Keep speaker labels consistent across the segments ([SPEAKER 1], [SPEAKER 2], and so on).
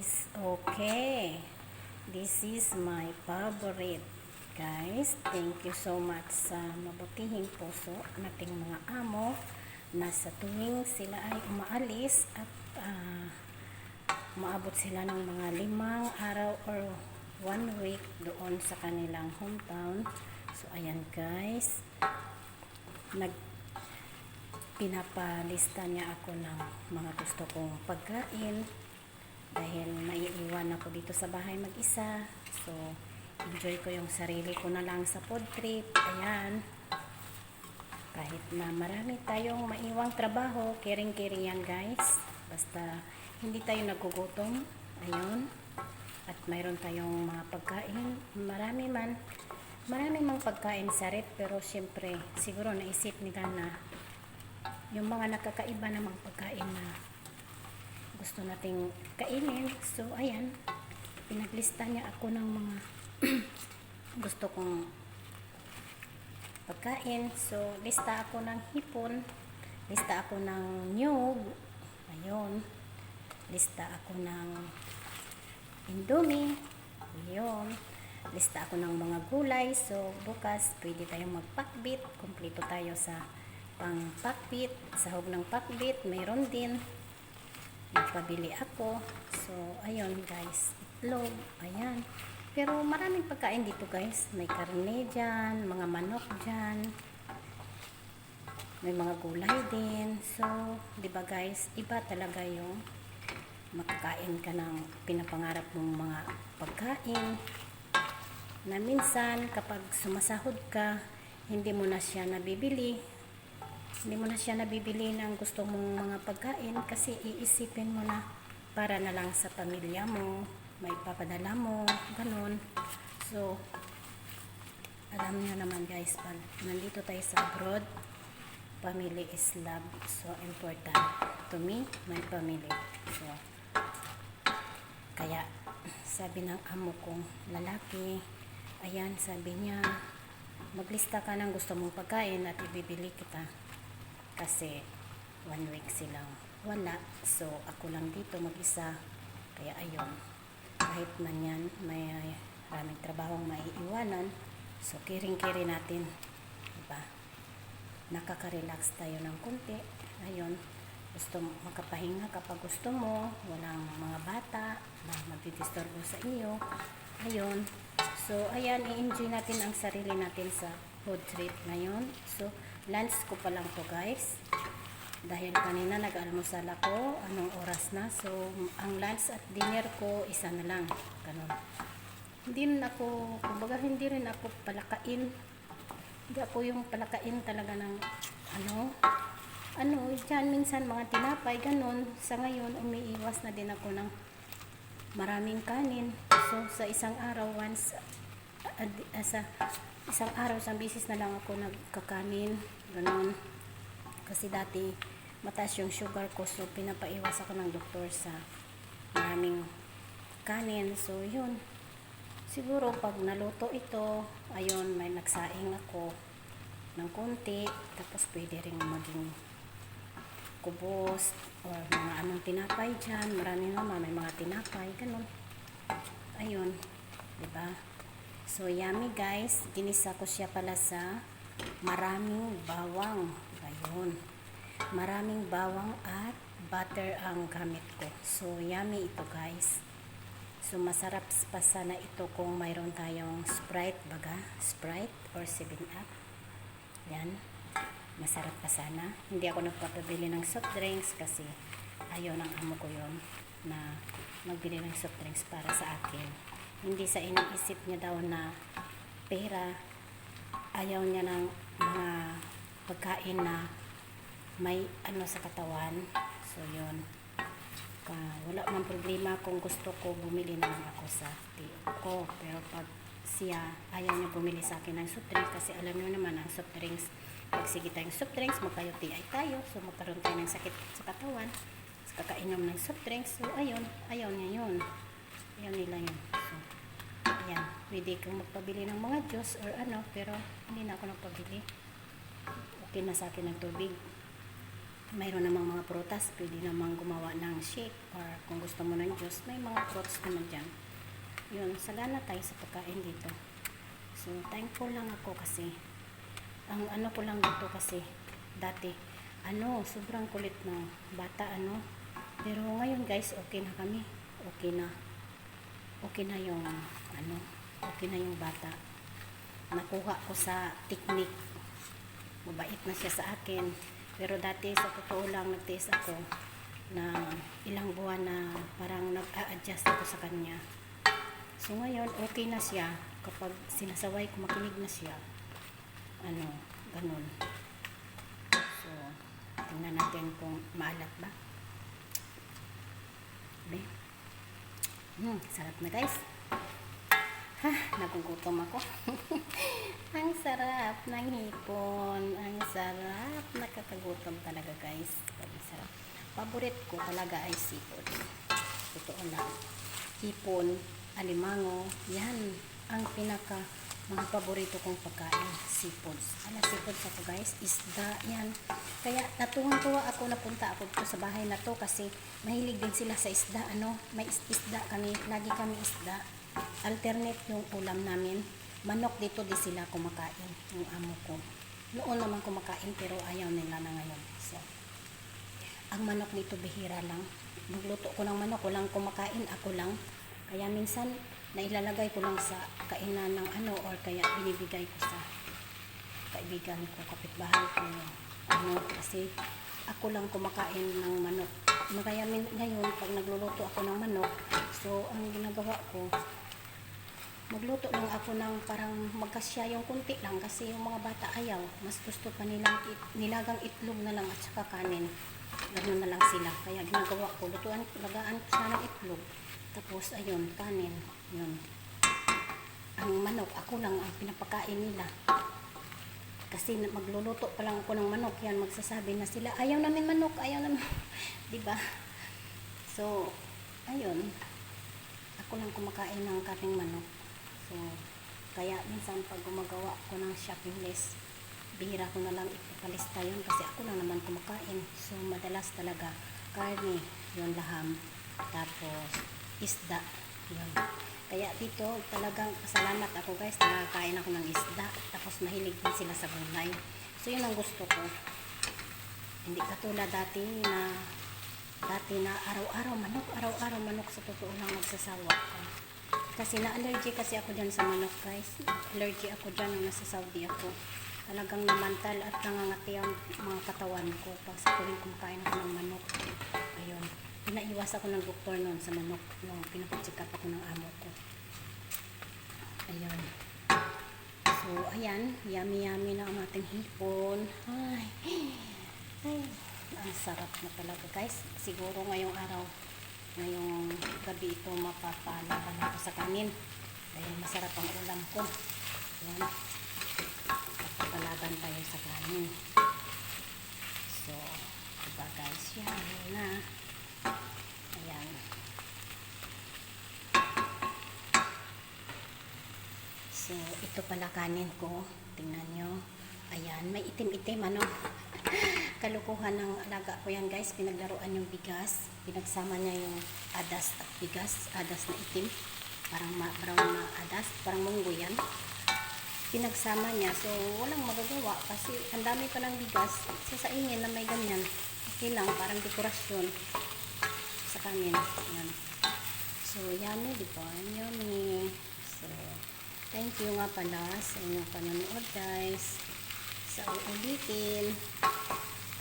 [SPEAKER 1] guys. Okay. This is my favorite. Guys, thank you so much sa mabutihing puso nating mga amo na sa tuwing sila ay umaalis at ah, maabot sila ng mga limang araw or one week doon sa kanilang hometown. So, ayan guys. Nag pinapalista niya ako ng mga gusto kong pagkain dahil naiiwan ako dito sa bahay mag-isa. So, enjoy ko yung sarili ko na lang sa food trip. Ayan. Kahit na marami tayong maiwang trabaho, kiring-kiring yan guys. Basta hindi tayo nagugutom. Ayun. At mayroon tayong mga pagkain. Marami man. Marami mang pagkain sa rep pero syempre siguro naisip nila na yung mga nakakaiba namang pagkain na gusto nating kainin. So, ayan, pinaglista niya ako ng mga gusto kong pagkain. So, lista ako ng hipon, lista ako ng nyug, ayun, lista ako ng indomie, ayun, lista ako ng mga gulay. So, bukas, pwede tayong magpakbit, kumpleto tayo sa pang pakbit, sahog ng pakbit, mayroon din. Nagpabili ako. So, ayun guys, itlog, ayan. Pero maraming pagkain dito guys. May karne dyan, mga manok dyan. May mga gulay din. So, di ba guys, iba talaga yung makakain ka ng pinapangarap mong mga pagkain na minsan kapag sumasahod ka, hindi mo na siya nabibili hindi mo na siya nabibili ng gusto mong mga pagkain kasi iisipin mo na para na lang sa pamilya mo, may papadala mo, ganun. So, alam niyo naman guys, pag nandito tayo sa abroad, family is love. So, important. To me, my family. So, kaya, sabi ng amo kong lalaki, ayan, sabi niya, maglista ka ng gusto mong pagkain at ibibili kita kasi one week silang wala. So ako lang dito mag-isa. Kaya ayun kahit man yan may maraming trabahong maiiwanan. So kiring-kiri natin. Diba? Nakaka-relax tayo ng konti. Ayun gusto mo makapahinga kapag gusto mo. Walang mga bata na magdidisturbo sa iyo. Ayun. So ayan i-enjoy natin ang sarili natin sa food trip ngayon so lunch ko pa lang to guys. Dahil kanina nag-almusal ako anong oras na? So ang lunch at dinner ko isa na lang. Ganun. Hindi rin ako kumbaga hindi rin ako palakain. Hindi ako yung palakain talaga ng ano ano dyan minsan mga tinapay ganun. Sa ngayon umiiwas na din ako ng maraming kanin. So sa isang araw once uh, uh, sa isang araw, isang bisis na lang ako nagkakanin, ganun. Kasi dati, mataas yung sugar ko, so pinapaiwas ako ng doktor sa maraming kanin. So, yun. Siguro, pag naluto ito, ayun, may nagsaing ako ng konti, tapos pwede rin maging kubos, or mga anong tinapay dyan. Marami naman, may mga tinapay, ganun. Ayun, di ba? So, yummy guys. Ginisa ko siya pala sa maraming bawang. Ayun. Maraming bawang at butter ang gamit ko. So, yummy ito guys. So, masarap pa sana ito kung mayroon tayong Sprite baga. Sprite or 7-Up. Yan. Masarap pa sana. Hindi ako nagpapabili ng soft drinks kasi ayaw ng amo ko yon na magbili ng soft drinks para sa akin hindi sa iniisip niya daw na pera. Ayaw niya ng mga pagkain na may ano sa katawan. So yun. Uh, wala man problema kung gusto ko bumili naman ako sa tiyo ko. Pero pag siya ayaw niya bumili sa akin ng soft drinks kasi alam niyo naman ang soft drinks pag sige tayong soft drinks magkayuti ay tayo. So magkaroon tayo ng sakit sa katawan. Kakainom ng soft drinks. So ayun. Ayaw niya yun. Ayaw nila yun so Ayan, pwede kang magpabili ng mga juice or ano, pero hindi na ako nagpabili. Okay na sa akin ng tubig. mayroon namang mga prutas, pwede namang gumawa ng shake or kung gusto mo ng juice, may mga fruits naman dyan. Yun, sagana tayo sa pagkain dito. So, thankful lang ako kasi ang ano ko lang dito kasi dati, ano, sobrang kulit ng bata, ano. Pero ngayon guys, okay na kami. Okay na. Okay na yung, ano, okay na yung bata. Nakuha ko sa technique. Mabait na siya sa akin. Pero dati sa totoo lang nagtiis ako na ilang buwan na parang nag-a-adjust ako sa kanya. So ngayon, okay na siya. Kapag sinasaway ko, makinig na siya. Ano, ganun. So, tingnan natin kung maalat ba. Be. Hmm, sarap na guys. Ha, nagugutom ako. Ang sarap ng hipon. Ang sarap. Nakakagutom talaga guys. Ang sarap. Paborit ko talaga ay seafood. Totoo lang. Hipon, alimango, yan ang pinaka mga paborito kong pagkain, seafoods. Ala, seafoods ako guys, isda, yan. Kaya natuwang-tuwa ako, napunta ako dito sa bahay na to kasi mahilig din sila sa isda, ano, may is- isda kami, lagi kami isda. Alternate yung ulam namin. Manok dito di sila kumakain, yung amo ko. Noon naman kumakain pero ayaw nila na ngayon. So, ang manok dito bihira lang. Magluto ko ng manok, walang kumakain, ako lang. Kaya minsan, nailalagay ko lang sa kainan ng ano or kaya binibigay ko sa kaibigan ko, kapitbahay ko. Ano, kasi ako lang kumakain ng manok. Kaya min- ngayon, pag nagluluto ako ng manok, so ang ginagawa ko, magluto lang ako ng parang magkasya yung kunti lang kasi yung mga bata ayaw. Mas gusto pa nilang it, nilagang itlog na lang at saka kanin. Ganun na lang sila. Kaya ginagawa ko, lutuan, lagaan ko sana ng itlog. Tapos, ayun, kanin. Yun. Ang manok, ako lang ang pinapakain nila. Kasi magluluto pa lang ako ng manok, yan, magsasabi na sila, ayaw namin manok, ayaw namin. 'Di ba So, ayun. Ako lang kumakain ng kating manok. So, kaya minsan pag gumagawa ko ng shopping list, bihira ko na lang ipapalista yun kasi ako lang naman kumakain. So, madalas talaga, karne, yun laham, tapos isda, yun. Kaya dito, talagang salamat ako guys, nakakain ako ng isda, tapos mahilig din sila sa gulay. So, yun ang gusto ko. Hindi katulad dati na dati na araw-araw manok, araw-araw manok sa totoo lang magsasawa ko. Kasi na-allergy kasi ako dyan sa manok guys. Allergy ako dyan nung nasa Saudi ako. Talagang namantal at nangangati ang mga katawan ko pag sa tuwing kumakain ako ng manok. Ayun. Pinaiwas ako ng doktor noon sa manok nung pinapacheck up ako ng amo ko. Ayun. So, ayan. Yummy-yummy na ang ating hipon. Ay. Ay. Ang sarap na talaga guys. Siguro ngayong araw, ngayong gabi ito mapapalaban ako sa kanin. Dahil masarap ang ulam ko. Ayan. Mapapalaban tayo sa kanin. So, diba guys, yan na. Ayan. So, ito pala kanin ko. Tingnan nyo. Ayan, may itim-itim ano. Kalukuhan ng alaga ko yan guys. Pinaglaruan yung bigas. Pinagsama niya yung adas at bigas. Adas na itim. Parang ma- brown na adas. Parang munggo yan. Pinagsama niya. So, walang magagawa kasi ang dami pa ng bigas. Sasaingin na may ganyan. Okay lang. Parang dekorasyon sa kanin. Yan. So, yummy, di ba? Yummy. So, thank you nga pala sa inyong panonood, guys. Sa uulitin.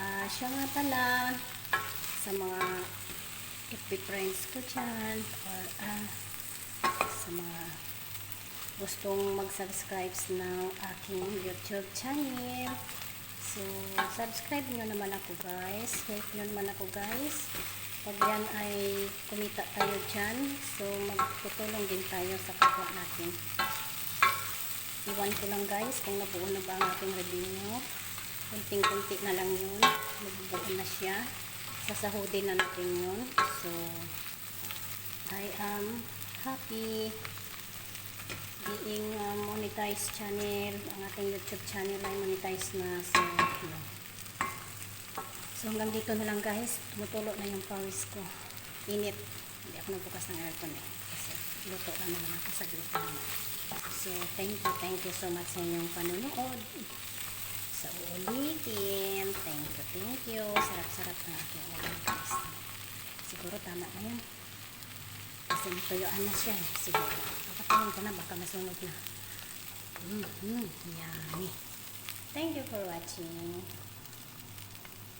[SPEAKER 1] Ah, siya nga pala sa mga FB friends ko dyan or ah, sa mga gustong mag-subscribe ng aking YouTube channel. So, subscribe nyo naman ako guys. Help nyo naman ako guys. Pag yan ay kumita tayo dyan, so magtutulong din tayo sa kapwa natin. Iwan ko lang guys kung nabuo na ba ang ating revenue. Kunting-kunti na lang yun. Nabubuo na siya. Sasahudin na natin yun. So, I am happy being uh, monetized channel. Ang ating YouTube channel ay monetized na. So, yun. So hanggang dito na lang guys. Tumutulo na yung pawis ko. Init. Hindi ako nagbukas ng aircon eh. Kasi luto na naman ako sa gluten. So thank you, thank you so much sa inyong panunood. Sa uulitin. Thank you, thank you. Sarap-sarap na aking ulam. Siguro tama na yan. Kasi natuyuan na siya eh. Siguro. Papatingin ko na baka masunog na. Mm, mm, yummy. Thank you for watching.